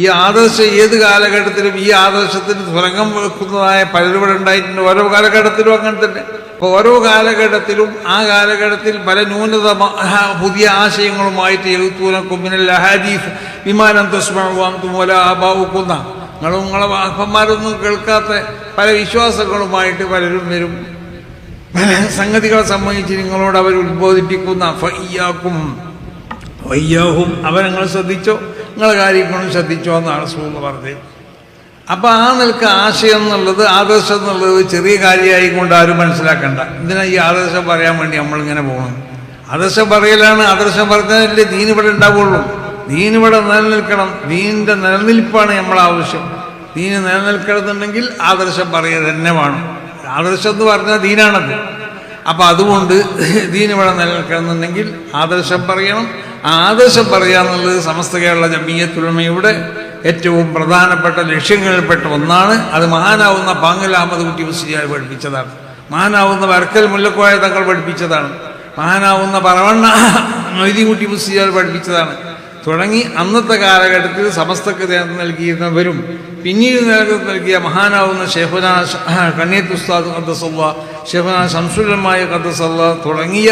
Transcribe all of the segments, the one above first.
ഈ ആദർശം ഏത് കാലഘട്ടത്തിലും ഈ ആദർശത്തിന് തുരങ്കം വെക്കുന്നതായ പലരും ഉണ്ടായിട്ടുണ്ട്. ഓരോ കാലഘട്ടത്തിലും അങ്ങനെ തന്നെ. അപ്പോൾ ഓരോ കാലഘട്ടത്തിലും ആ കാലഘട്ടത്തിൽ പല ന്യൂനത പുതിയ ആശയങ്ങളുമായിട്ട് എഴുത്തൂന കുമ്പിനൽ ഹദീഫ് വിമാനം തസ്മാവാം തുമോല ആബാവുക്കുന്ന നിങ്ങളും നിങ്ങളെ അപ്പന്മാരൊന്നും കേൾക്കാത്ത പല വിശ്വാസങ്ങളുമായിട്ട് പലരും വരും. പല സംഗതികളെ സംബന്ധിച്ച് നിങ്ങളോട് അവർ ഉത്ബോധിപ്പിക്കുന്ന ഫയ്യാക്കും വയ്യാഹും അവരങ്ങൾ ശ്രദ്ധിച്ചോ? നിങ്ങളെ കാര്യങ്ങളും ശ്രദ്ധിച്ചോ എന്നാണ് സുഖം പറഞ്ഞത്. അപ്പം ആ നിൽക്ക ആശയം എന്നുള്ളത് ആദർശം എന്നുള്ളത് ചെറിയ കാര്യമായി കൊണ്ട് ആരും മനസ്സിലാക്കണ്ട. എന്തിനാ ഈ ആദർശം പറയാൻ വേണ്ടി നമ്മളിങ്ങനെ പോകണം ആദർശം പറയലാണ് ആദർശം പറഞ്ഞാലല്ലേ ദീൻ ഇവിടെ ഉണ്ടാവുള്ളൂ. ദീൻ ഇവിടെ നിലനിൽക്കണം. ദീനിന്റെ നിലനിൽപ്പാണ് നമ്മൾ ആവശ്യം. ദീന് നിലനിൽക്കണമെന്നുണ്ടെങ്കിൽ ആദർശം പറയുക തന്നെ വേണം. ആദർശം എന്ന് പറഞ്ഞാൽ ദീനാണത്. അപ്പം അതുകൊണ്ട് ദീൻ ഇവിടെ നിലനിൽക്കണമെന്നുണ്ടെങ്കിൽ ആദർശം പറയണം ആദർശം പറയുക എന്നുള്ളത് സമസ്ത കേരള ജമീയത്തുലമയുടെ ഏറ്റവും പ്രധാനപ്പെട്ട ലക്ഷ്യങ്ങളിൽപ്പെട്ട ഒന്നാണ്. അത് മഹാനാവുന്ന പാങ്ങൽ അഹമ്മദ് കുട്ടി മുസ്ലിയാർ പഠിപ്പിച്ചതാണ്. മഹാനാവുന്ന വരക്കൽ മുല്ലക്കോയ തങ്ങൾ പഠിപ്പിച്ചതാണ്. മഹാനാവുന്ന പറവണ്ണ മൊയ്തീൻകുട്ടി മുസ്ലിയാർ പഠിപ്പിച്ചതാണ്. തുടങ്ങി അന്നത്തെ കാലഘട്ടത്തിൽ സമസ്തക്ക് നേതൃത്വം നൽകിയിരുന്നവരും പിന്നീട് നേതൃത്വം നൽകിയ മഹാനാവുന്ന ഷെഹുന കണ്ണീത്ത് ഉസ്താദ് കദ്ദസല്ല ഷെഹുന ശംസുലമായ ഖദ്ദസല്ല തുടങ്ങിയ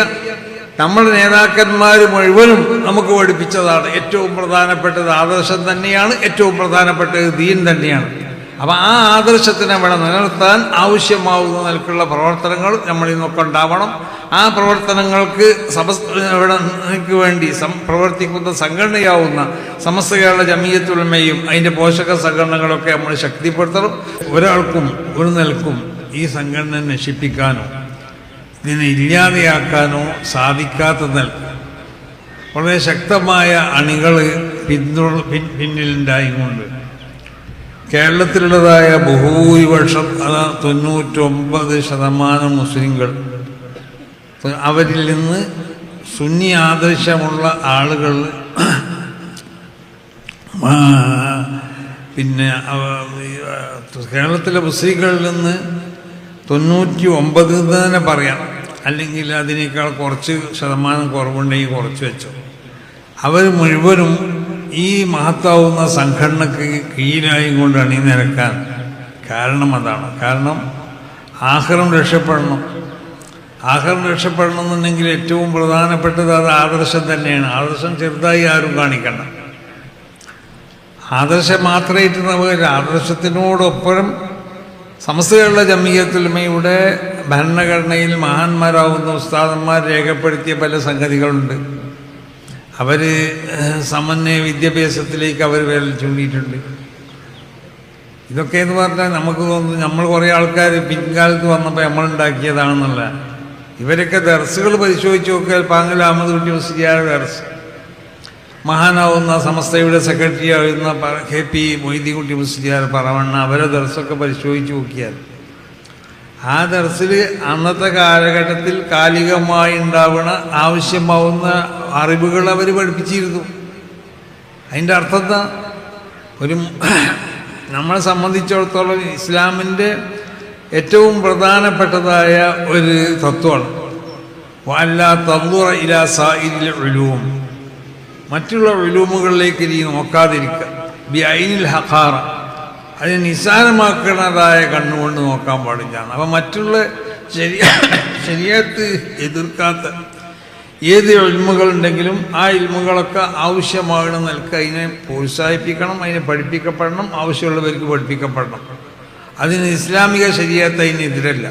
നമ്മുടെ നേതാക്കന്മാർ മുഴുവനും നമുക്ക് പഠിപ്പിച്ചതാണ്. ഏറ്റവും പ്രധാനപ്പെട്ടത് ആദർശം തന്നെയാണ് ഏറ്റവും പ്രധാനപ്പെട്ടത് ദീൻ തന്നെയാണ്. അപ്പം ആ ആദർശത്തിനെ ഇവിടെ നിലനിർത്താൻ ആവശ്യമാവുന്ന നിലക്കുള്ള പ്രവർത്തനങ്ങൾ നമ്മൾ നിന്നൊക്കെ ഉണ്ടാവണം. ആ പ്രവർത്തനങ്ങൾക്ക് സമസ്ത ഇവിടെക്ക് വേണ്ടി സം പ്രവർത്തിക്കുന്ന സംഘടനയാവുന്ന സമസ്ത കേരള ജമീയത്തുലമയും അതിന്റെ പോഷക സംഘടനകളൊക്കെ നമ്മൾ ശക്തിപ്പെടുത്തണം. ഒരാൾക്കും ഒരു നിലക്കും ഈ സംഘടന നശിപ്പിക്കാനോ ഇതിനെ ഇല്ലാതെയാക്കാനോ സാധിക്കാത്ത നിലയ്ക്ക് വളരെ ശക്തമായ അണികൾ പിന്തു പിൻ പിന്നിലുണ്ടായിക്കൊണ്ട് കേരളത്തിലുള്ളതായ ബഹുഭൂരിപക്ഷം അതാ തൊണ്ണൂറ്റൊമ്പത് ശതമാനം മുസ്ലിങ്ങൾ അവരിൽ നിന്ന് സുന്നി ആദർശമുള്ള ആളുകൾ പിന്നെ കേരളത്തിലെ മുസ്ലിങ്ങളിൽ നിന്ന് തൊണ്ണൂറ്റി ഒമ്പത് തന്നെ പറയാം. അല്ലെങ്കിൽ അതിനേക്കാൾ കുറച്ച് ശതമാനം കുറവുണ്ടെങ്കിൽ കുറച്ച് വെച്ചു. അവർ മുഴുവനും ഈ മഹത്താവുന്ന സംഘടനക്ക് കീഴിലായി കൊണ്ട് അണിനിരക്കാൻ കാരണം അതാണ്. കാരണം ആഹ്റം രക്ഷപ്പെടണം. ആഹ്റം രക്ഷപ്പെടണം എന്നുണ്ടെങ്കിൽ ഏറ്റവും പ്രധാനപ്പെട്ടത് അത് ആദർശം തന്നെയാണ്. ആദർശം ചെറുതായി ആരും കാണിക്കണ്ട. ആദർശം മാത്രമായിട്ട് നമുക്ക് ആദർശത്തിനോടൊപ്പം സമസ്തകളുടെ ജമീയത്തുലമയുടെ ഭരണഘടനയിൽ മഹാന്മാരാവുന്ന ഉസ്താദന്മാർ രേഖപ്പെടുത്തിയ പല സംഗതികളുണ്ട്. അവർ സമന്വയ വിദ്യാഭ്യാസത്തിലേക്ക് അവർ വിരൽ ചൂണ്ടിയിട്ടുണ്ട്. ഇതൊക്കെ എന്ന് പറഞ്ഞാൽ നമുക്ക് തോന്നുന്നു നമ്മൾ കുറേ ആൾക്കാർ പിൻകാലത്ത് വന്നപ്പോൾ നമ്മൾ ഉണ്ടാക്കിയതാണെന്നുള്ള ഇവരൊക്കെ ദർസുകൾ പരിശോധിച്ച് നോക്കിയാൽ പാങ്ങൽ അഹമ്മദ് കുട്ടി ദർസ്. മഹാനാവുന്ന സമസ്തയുടെ സെക്രട്ടറി ആയിരുന്ന കെ പി മൊയ്തീൻകുട്ടി മുസ്ലിയാർ പറവണ്ണ അവരെ ദർസൊക്കെ പരിശോധിച്ച് നോക്കിയാൽ. ആ ദർസിൽ അന്നത്തെ കാലഘട്ടത്തിൽ കാലികമായി ഉണ്ടാവുന്ന ആവശ്യമാവുന്ന അറിവുകൾ അവർ പഠിപ്പിച്ചിരുന്നു. അതിന്റെ അർത്ഥം എന്താ ഒരു നമ്മളെ സംബന്ധിച്ചിടത്തോളം ഇസ്ലാമിന്റെ ഏറ്റവും പ്രധാനപ്പെട്ടതായ ഒരു തത്വമാണ്. വല്ല തന്തുറ ഇലാ ഇതിൽ ഒഴുവും മറ്റുള്ള വിലൂമുകളിലേക്ക് നീ നോക്കാതിരിക്കുക ബി ഐനിൽ ഹഖാറ. അതിനെ നിസ്സാരമാക്കുന്നതായ കണ്ണുകൊണ്ട് നോക്കാൻ പാടില്ല അപ്പം മറ്റുള്ള ശരി ശരിയത്ത് എതിർക്കാത്ത ഏത് ഇൽമുകളുണ്ടെങ്കിലും ആ ഇൽമുകളൊക്കെ ആവശ്യമാകണം നിൽക്കുക അതിനെ പ്രോത്സാഹിപ്പിക്കണം അതിനെ പഠിപ്പിക്കപ്പെടണം ആവശ്യമുള്ളവർക്ക് പഠിപ്പിക്കപ്പെടണം. അതിന് ഇസ്ലാമിക ശരിയത്ത് അതിനെതിരല്ല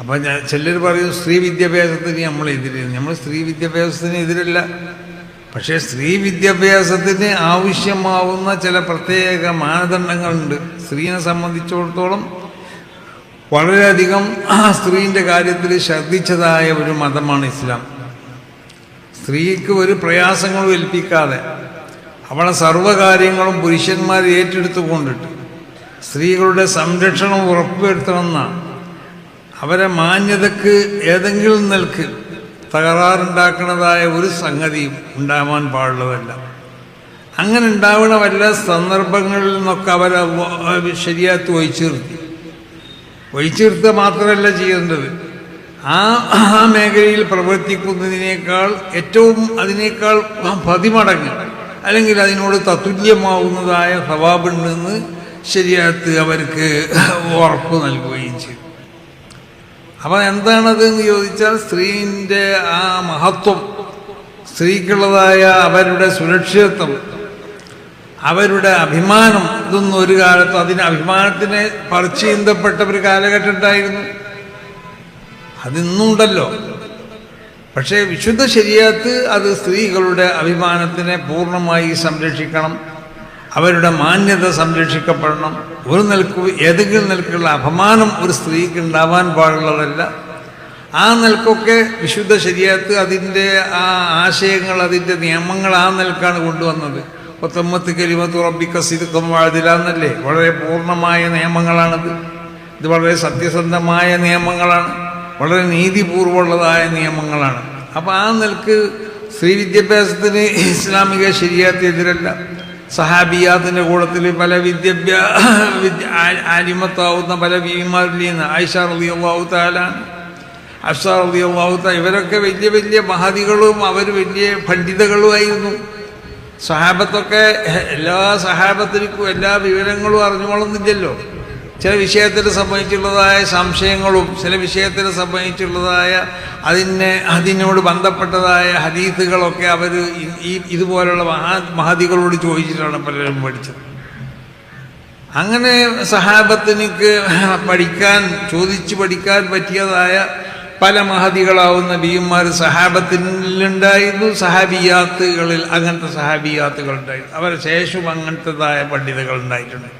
അപ്പം ഞാൻ ചിലർ പറയും സ്ത്രീ വിദ്യാഭ്യാസത്തിന് നമ്മൾ എതിരാണ് നമ്മൾ സ്ത്രീ വിദ്യാഭ്യാസത്തിന് എതിരല്ല. പക്ഷേ സ്ത്രീ വിദ്യാഭ്യാസത്തിന് ആവശ്യമാവുന്ന ചില പ്രത്യേക മാനദണ്ഡങ്ങളുണ്ട്. സ്ത്രീയെ സംബന്ധിച്ചിടത്തോളം വളരെയധികം ആ സ്ത്രീന്റെ കാര്യത്തിൽ ശ്രദ്ധിച്ചതായ ഒരു മതമാണ് ഇസ്ലാം. സ്ത്രീക്ക് ഒരു പ്രയാസങ്ങളും ഏൽപ്പിക്കാതെ അവളെ സർവകാര്യങ്ങളും പുരുഷന്മാർ ഏറ്റെടുത്തുകൊണ്ടിട്ട് സ്ത്രീകളുടെ സംരക്ഷണം ഉറപ്പുവരുത്തണമെന്നാണ് അവരെ മാന്യതക്ക് ഏതെങ്കിലും നിൽക്ക് തകരാറുണ്ടാക്കുന്നതായ ഒരു സംഗതിയും ഉണ്ടാവാൻ പാടുള്ളതല്ല. അങ്ങനെ ഉണ്ടാവുന്ന വല്ല സന്ദർഭങ്ങളിൽ നിന്നൊക്കെ അവരെ ശരിയാത്ത് ഒഴിച്ചു നിർത്തി ഒഴിച്ചു നിർത്തുക മാത്രമല്ല ചെയ്യേണ്ടത്. ആ ആ മേഖലയിൽ പ്രവർത്തിക്കുന്നതിനേക്കാൾ ഏറ്റവും അതിനേക്കാൾ പതിമടങ്ങ് അല്ലെങ്കിൽ അതിനോട് തത്തുല്യമാവുന്നതായ സ്വഭാവമുണ്ടെന്ന് ശരിയാത്ത് അവർക്ക് ഉറപ്പ് നൽകുകയും ചെയ്തു. അപ്പം എന്താണത് എന്ന് ചോദിച്ചാൽ സ്ത്രീന്റെ ആ മഹത്വം സ്ത്രീക്കുള്ളതായ അവരുടെ സുരക്ഷിതത്വം അവരുടെ അഭിമാനം ഇതൊന്നും ഒരു കാലത്ത് അതിന് അഭിമാനത്തിനെ പറിച്ചീന്തപ്പെട്ട ഒരു കാലഘട്ടം ഉണ്ടായിരുന്നു. അതിന്നുണ്ടല്ലോ. പക്ഷേ വിശുദ്ധ ശരിയത്ത് അത് സ്ത്രീകളുടെ അഭിമാനത്തിനെ പൂർണമായി സംരക്ഷിക്കണം. അവരുടെ മാന്യത സംരക്ഷിക്കപ്പെടണം. ഒരു നിലയ്ക്ക് ഏതെങ്കിലും നിലക്കുള്ള അപമാനം ഒരു സ്ത്രീക്ക് ഉണ്ടാവാൻ പാടുള്ളതല്ല. ആ നിലക്കൊക്കെ വിശുദ്ധ ശരിയത്ത് അതിന്റെ ആ ആശയങ്ങൾ അതിന്റെ നിയമങ്ങൾ ആ നിലക്കാണ് കൊണ്ടുവന്നത്. ഒത്തമ്മത്ത് കരിമത്തുറപ്പിക്ക സിതുക്കം വാഴുതില്ല എന്നല്ലേ? വളരെ പൂർണമായ നിയമങ്ങളാണിത്. ഇത് വളരെ സത്യസന്ധമായ നിയമങ്ങളാണ്. വളരെ നീതിപൂർവമുള്ളതായ നിയമങ്ങളാണ്. അപ്പോൾ ആ നിലയ്ക്ക് സ്ത്രീ വിദ്യാഭ്യാസത്തിന് ഇസ്ലാമിക ശരിയാത്ത് എതിരല്ല സഹാബിയാത്തിന്റെ കൂടത്തിൽ പല വിദ്യാഭ്യാ ആലിമത്താവുന്ന പല ബീവിമാരിൽ നിന്ന് ആയിഷ റബി അള്ളാഹു താലാണ് അഫ്സാ താ ഇവരൊക്കെ വലിയ വലിയ മഹതികളും അവർ വലിയ പണ്ഡിതകളുമായിരുന്നു. സഹാബത്തൊക്കെ എല്ലാ സഹാബത്തിനും എല്ലാ വിവരങ്ങളും അറിഞ്ഞുകൊള്ളുന്നില്ലല്ലോ. ചില വിഷയത്തിനെ സംബന്ധിച്ചുള്ളതായ സംശയങ്ങളും ചില വിഷയത്തിനെ സംബന്ധിച്ചുള്ളതായ അതിനെ അതിനോട് ബന്ധപ്പെട്ടതായ ഹദീസുകളൊക്കെ അവർ ഈ ഇതുപോലുള്ള മഹാ മഹതികളോട് ചോദിച്ചിട്ടാണ് പലരും പഠിച്ചത്. അങ്ങനെ സഹാബത്തിനിക്ക് പഠിക്കാൻ ചോദിച്ച് പഠിക്കാൻ പറ്റിയതായ പല മഹതികളാവുന്ന ബിയന്മാർ സഹാബത്തിനുണ്ടായിരുന്നു സഹാബിയാത്തുകളിൽ അങ്ങനത്തെ സഹാബിയാത്തുകൾ ഉണ്ടായിരുന്നു അവരെ ശേഷം അങ്ങനത്തേതായ പണ്ഡിതകൾ ഉണ്ടായിട്ടുണ്ട്.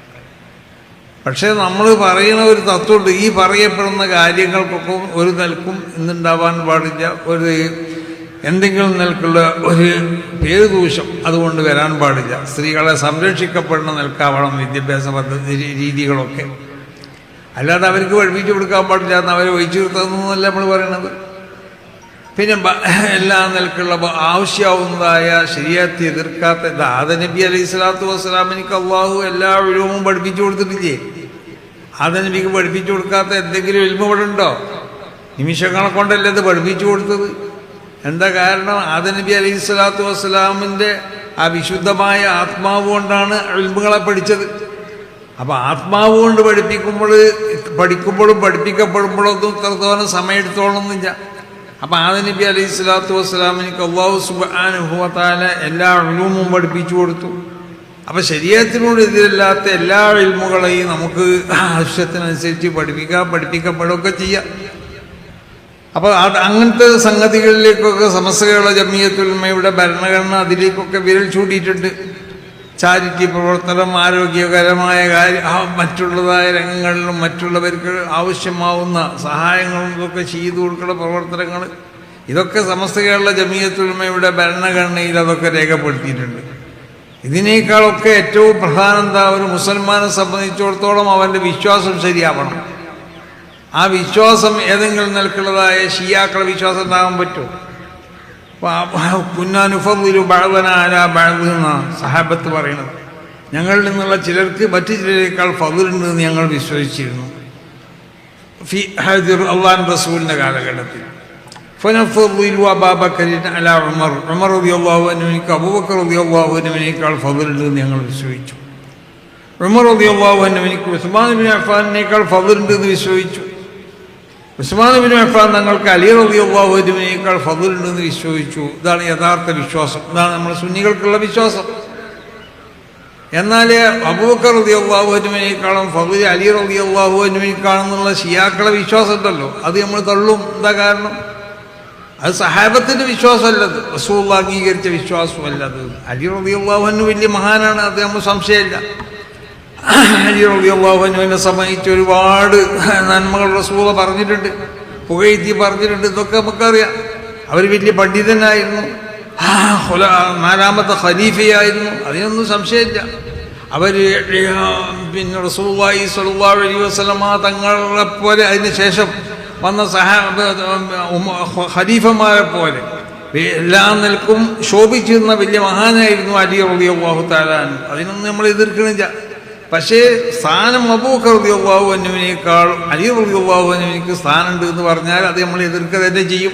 പക്ഷേ നമ്മൾ പറയുന്ന ഒരു തത്വമുണ്ട്. ഈ പറയപ്പെടുന്ന കാര്യങ്ങൾക്കൊക്കെ ഒരു നിൽക്കും ഇന്നുണ്ടാവാൻ പാടില്ല. ഒരു എന്തെങ്കിലും നിൽക്കുള്ള ഒരു പേരുദൂഷം അതുകൊണ്ട് വരാൻ പാടില്ല. സ്ത്രീകളെ സംരക്ഷിക്കപ്പെടുന്ന നിൽക്കാവണം വിദ്യാഭ്യാസ പദ്ധതി രീതികളൊക്കെ. അല്ലാതെ അവർക്ക് പഠിപ്പിച്ചു കൊടുക്കാൻ പാടില്ല എന്ന് അവരെ ഒഴിച്ചു നിർത്തുന്നതല്ല നമ്മൾ പറയണത്. പിന്നെ എല്ലാ നിലക്കുള്ള ആവശ്യമാവുന്നതായ ശരിയാത്തി എതിർക്കാത്ത നബി അലൈഹി സ്വലാത്തു വസ്സലാമിനിക്ക് അള്ളാഹു എല്ലാ ഒഴിവും പഠിപ്പിച്ചു കൊടുത്തിട്ടില്ലേ? ആദ നബിക്ക് പഠിപ്പിച്ചു കൊടുക്കാത്ത എന്തെങ്കിലും ഇൽമ ഇവിടെ ഉണ്ടോ? നിമിഷങ്ങളെ കൊണ്ടല്ലേ അത് പഠിപ്പിച്ചു കൊടുത്തത്? എന്താ കാരണം? ആദനബി അലൈഹി സ്വലാത്തു വസ്സലാമിന്റെ ആ വിശുദ്ധമായ ആത്മാവ് കൊണ്ടാണ് എൽമുകളെ പഠിച്ചത്. അപ്പോൾ ആത്മാവ് കൊണ്ട് പഠിപ്പിക്കുമ്പോൾ പഠിക്കുമ്പോഴും പഠിപ്പിക്കപ്പെടുമ്പോഴും ഒന്നും ഇത്രത്തോളം സമയം എടുത്തോളന്നില്ല ആദനബി ആദ നബി അലൈഹി സ്വലാത്തു വസ്സലാമിനിക്ക് അള്ളാഹു സുബാനുഭവത്താല എല്ലാ ഇൽമും പഠിപ്പിച്ചു കൊടുത്തു. അപ്പൊ ശരീരത്തിനോട് എതിരല്ലാത്ത എല്ലാ ഇൽമുകളെയും നമുക്ക് ആവശ്യത്തിനനുസരിച്ച് പഠിപ്പിക്കാം പഠിപ്പിക്കപ്പെടുകയൊക്കെ ചെയ്യാം. അപ്പോൾ അങ്ങനത്തെ സംഗതികളിലേക്കൊക്കെ സമസ്തകളുടെ ജമിയത്തുൽമയുടെ ഭരണഘടന അതിലേക്കൊക്കെ വിരൽ ചൂടിയിട്ടുണ്ട് ചാരിറ്റി പ്രവർത്തനം ആരോഗ്യകരമായ കാര്യ മറ്റുള്ളതായ രംഗങ്ങളിലും മറ്റുള്ളവർക്ക് ആവശ്യമാവുന്ന സഹായങ്ങളും ഇതൊക്കെ ചെയ്തു കൊടുക്കുന്ന പ്രവർത്തനങ്ങൾ ഇതൊക്കെ സമസ്ത കേരള ജമിയത്തുൽമയുടെ ഭരണഘടനയിൽ അതൊക്കെ രേഖപ്പെടുത്തിയിട്ടുണ്ട്. ഇതിനേക്കാളൊക്കെ ഏറ്റവും പ്രധാനം എന്താ ഒരു മുസൽമാനെ സംബന്ധിച്ചിടത്തോളം അവന്റെ വിശ്വാസം ശരിയാവണം. ആ വിശ്വാസം ഏതെങ്കിലും നിലക്കുള്ളതായ ഷിയാക്കളെ വിശ്വാസം ഉണ്ടാകാൻ പറ്റുമോ? കുന്നാനുഫിലു ബഴവനാല ബഴവ് എന്നാണ് സഹാബത്ത് പറയുന്നത്. ഞങ്ങളിൽ നിന്നുള്ള ചിലർക്ക് മറ്റു ചിലരേക്കാൾ ഫതിലുണ്ടെന്ന് ഞങ്ങൾ വിശ്വസിച്ചിരുന്നു. ഫി ഹാദിർ അള്ളാൻ റസൂലിന്റെ കാലഘട്ടത്തിൽ. ഫനഫിലു അബാബക്കരിൻ അല ഉമർ ഉമർ റബി അള്ളാഹുവിനേക്ക് അബൂബക്കർ റബി അള്ളാഹുവിനേക്കാൾ ഫതിലുണ്ടെന്ന് ഞങ്ങൾ വിശ്വസിച്ചു. ഉമർ റബി അള്ളാഹുവിനേക്ക് ഉസ്മാൻ ബിൻ അഫാനേക്കാൾ ഫതിലുണ്ടെന്ന് വിശ്വസിച്ചു. ഉസ്മാൻ ബിൻ അഫാൻ തങ്ങൾക്ക് അലി റബി അള്ളാഹുവിനേക്കാൾ ഫതിലുണ്ടെന്ന് വിശ്വസിച്ചു. ഇതാണ് യഥാർത്ഥ വിശ്വാസം. ഇതാണ് നമ്മൾ സുന്നികൾക്കുള്ള വിശ്വാസം. എന്നാൽ അബൂബക്കർ റബി അള്ളാഹുവിനേക്കാളും ഫതിൽ അലി റബി അള്ളാഹുവിനേക്കാളെന്നുള്ള ഷിയാക്കളെ വിശ്വാസം ഉണ്ടല്ലോ. അത് നമ്മൾ തള്ളും. എന്താ കാരണം? അത് സഹാബത്തിന്റെ വിശ്വാസമല്ലത് റസൂൾ അംഗീകരിച്ച വിശ്വാസമല്ലത്. അലി റബി അള്ളാഹുവിന് വലിയ മഹാനാണ് അത് നമ്മൾ സംശയമില്ല. അലി റബി അള്ളാഹുവിനെ സംബന്ധിച്ച് ഒരുപാട് നന്മകൾ റസൂള പറഞ്ഞിട്ടുണ്ട് പുകഴ്ത്തി പറഞ്ഞിട്ടുണ്ട് ഇതൊക്കെ നമുക്കറിയാം. അവർ വലിയ പണ്ഡിതനായിരുന്നു. നാലാമത്തെ ഖലീഫയായിരുന്നു അതിനൊന്നും സംശയമില്ല. അവർ പിന്നെ റസൂള്ളി അലൈഹി വസല്ലമ തങ്ങളെ പോലെ അതിന് ശേഷം വന്ന ഖലീഫമാരെ പോലെ. എല്ലാം നിൽക്കും ശോഭിച്ചിരുന്ന വലിയ മഹാനായിരുന്നു അലി റബി അള്ളാഹു താലാൻ അതിനൊന്നും നമ്മൾ എതിർക്കണില്ല പക്ഷേ സ്ഥാനം അബൂക്കർ റബി അള്ളാഹു അനുവിനേക്കാൾ അലി റബി അള്ളാഹു അനുവിനിക്ക് സ്ഥാനമുണ്ട് എന്ന് പറഞ്ഞാൽ അത് നമ്മൾ എതിർക്കുക തന്നെ ചെയ്യും.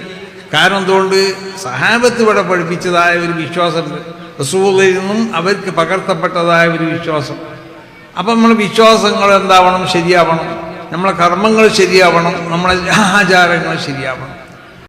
കാരണം എന്തുകൊണ്ട്? സഹാബത്ത് ഇവിടെ പഠിപ്പിച്ചതായ ഒരു വിശ്വാസമുണ്ട്. റസൂലിൽ നിന്നും അവർക്ക് പകർത്തപ്പെട്ടതായ ഒരു വിശ്വാസം. അപ്പം നമ്മൾ വിശ്വാസങ്ങൾ എന്താവണം? ശരിയാവണം. നമ്മളെ കർമ്മങ്ങൾ ശരിയാവണം നമ്മളെ ആചാരങ്ങൾ ശരിയാവണം.